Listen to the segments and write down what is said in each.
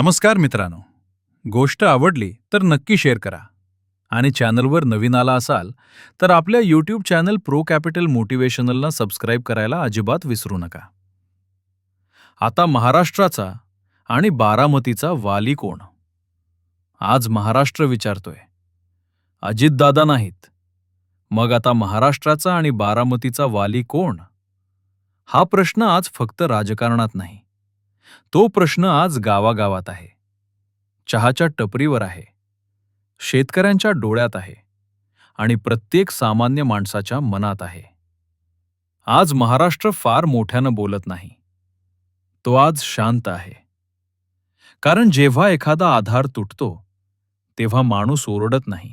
नमस्कार मित्रांनो. गोष्ट आवडली तर नक्की शेअर करा. आणि चॅनलवर नवीन आला असाल तर आपल्या यूट्यूब चॅनल प्रो कॅपिटल मोटिवेशनलला सबस्क्राईब करायला अजिबात विसरू नका. आता महाराष्ट्राचा आणि बारामतीचा वाली कोण? आज महाराष्ट्र विचारतोय. अजितदादा नाहीत. मग आता महाराष्ट्राचा आणि बारामतीचा वाली कोण? हा प्रश्न आज फक्त राजकारणात नाही. तो प्रश्न आज गावागावात आहे. चहाच्या टपरीवर आहे. शेतकऱ्यांच्या डोळ्यात आहे. आणि प्रत्येक सामान्य माणसाच्या मनात आहे. आज महाराष्ट्र फार मोठ्यानं बोलत नाही. तो आज शांत आहे. कारण जेव्हा एखादा आधार तुटतो तेव्हा माणूस ओरडत नाही.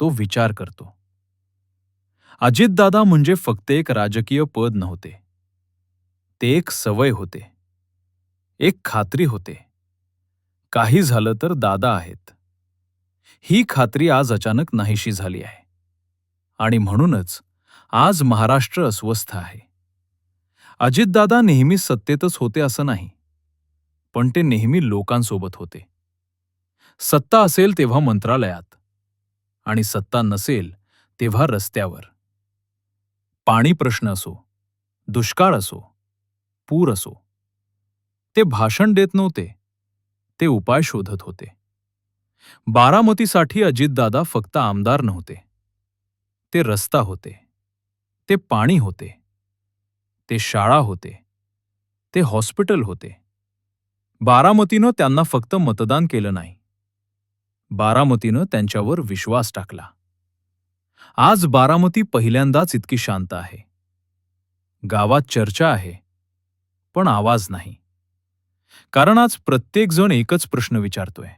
तो विचार करतो. अजितदादा म्हणजे फक्त एक राजकीय पद नव्हते. ते एक सवय होते. एक खात्री होते. काही झालं तर दादा आहेत. ही खात्री आज अचानक नाहीशी झाली आहे. आणि म्हणूनच आज महाराष्ट्र अस्वस्थ आहे. अजितदादा नेहमी सत्तेतच होते असं नाही पण ते नेहमी लोकांसोबत होते. सत्ता असेल तेव्हा मंत्रालयात आणि सत्ता नसेल तेव्हा रस्त्यावर. पाणी प्रश्न असो दुष्काळ असो पूर असो ते भाषण देत नव्हते. ते उपाय शोधत होते. बारामतीसाठी अजितदादा फक्त आमदार नव्हते. ते रस्ता होते. ते पाणी होते. ते शाळा होते. ते हॉस्पिटल होते. बारामतीनं त्यांना फक्त मतदान केलं नाही. बारामतीनं त्यांच्यावर विश्वास टाकला. आज बारामती पहिल्यांदाच इतकी शांत आहे. गावात चर्चा आहे पण आवाज नाही. कारण आज प्रत्येकजण एकच प्रश्न विचारतोय.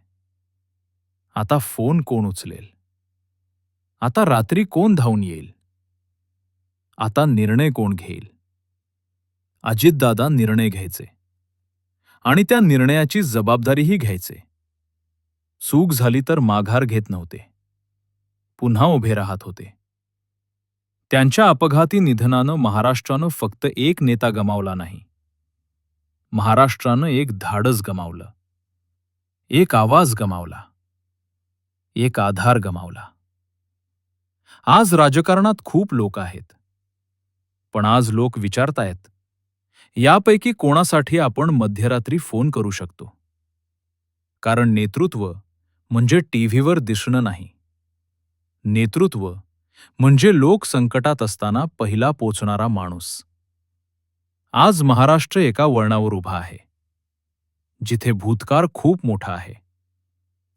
आता फोन कोण उचलेल? आता रात्री कोण धावून येईल? आता निर्णय कोण घेईल? अजितदादा निर्णय घ्यायचे. आणि त्या निर्णयाची जबाबदारीही घ्यायचे. चूक झाली तर माघार घेत नव्हते. पुन्हा उभे राहत होते. त्यांच्या अपघाती निधनानं महाराष्ट्रानं फक्त एक नेता गमावला नाही. महाराष्ट्रानं एक धाडस गमावलं. एक आवाज गमावला. एक आधार गमावला. आज राजकारणात खूप लोक आहेत. पण आज लोक विचारतायत यापैकी कोणासाठी आपण मध्यरात्री फोन करू शकतो? कारण नेतृत्व म्हणजे टीव्हीवर दिसणं नाही. नेतृत्व म्हणजे लोक संकटात असताना पहिला पोचणारा माणूस. आज महाराष्ट्र एका वळणावर उभा आहे. जिथे भूतकाळ खूप मोठा आहे.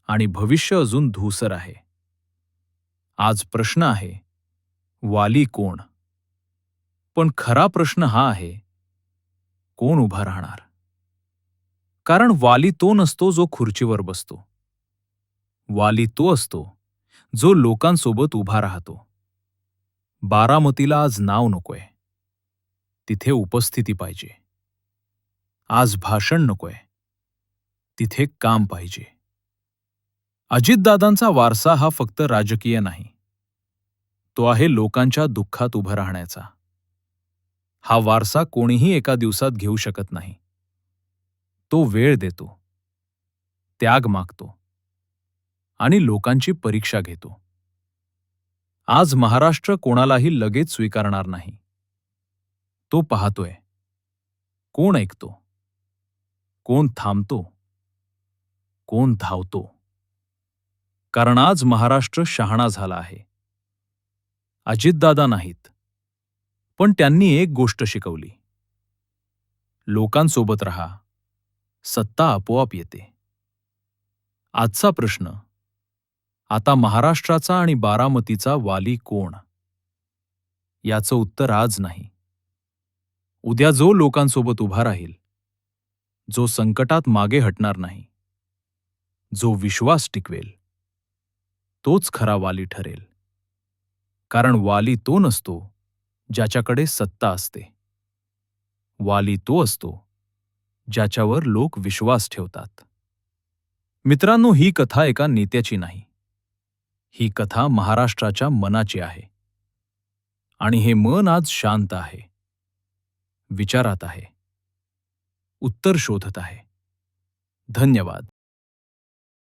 आणि भविष्य अजून धूसर आहे. आज प्रश्न आहे वाली कोण? पण खरा प्रश्न हा आहे कोण उभा राहणार? कारण वाली तो नसतो जो खुर्चीवर बसतो. वाली तो असतो जो लोकांसोबत उभा राहतो. बारामतीला आज नाव नकोय. तिथे उपस्थिती पाहिजे. आज भाषण नकोय. तिथे काम पाहिजे. अजितदादांचा वारसा हा फक्त राजकीय नाही. तो आहे लोकांच्या दुःखात उभं राहण्याचा. हा वारसा कोणीही एका दिवसात घेऊ शकत नाही. तो वेळ देतो. त्याग मागतो. आणि लोकांची परीक्षा घेतो. आज महाराष्ट्र कोणालाही लगेच स्वीकारणार नाही. तो पाहतोय. कोण ऐकतो? कोण थांबतो? कोण धावतो? कारण आज महाराष्ट्र शहाणा झाला आहे. अजितदादा नाहीत. पण त्यांनी एक गोष्ट शिकवली. लोकांसोबत रहा. सत्ता आपोआप येते. आजचा प्रश्न आता महाराष्ट्राचा आणि बारामतीचा वाली कोण? याचं उत्तर आज नाही. उद्या जो लोकांसोबत उभा राहील जो संकटात मागे हटणार नाही जो विश्वास टिकवेल तोच खरा वाली ठरेल. कारण वाली तो नसतो ज्याच्याकडे सत्ता असते. वाली तो असतो ज्याच्यावर लोक विश्वास ठेवतात. मित्रांनो ही कथा एका नेत्याची नाही. ही कथा महाराष्ट्राच्या मनाची आहे. आणि हे मन आज शांत आहे. विचारात आहे. उत्तर शोधत आहे. धन्यवाद.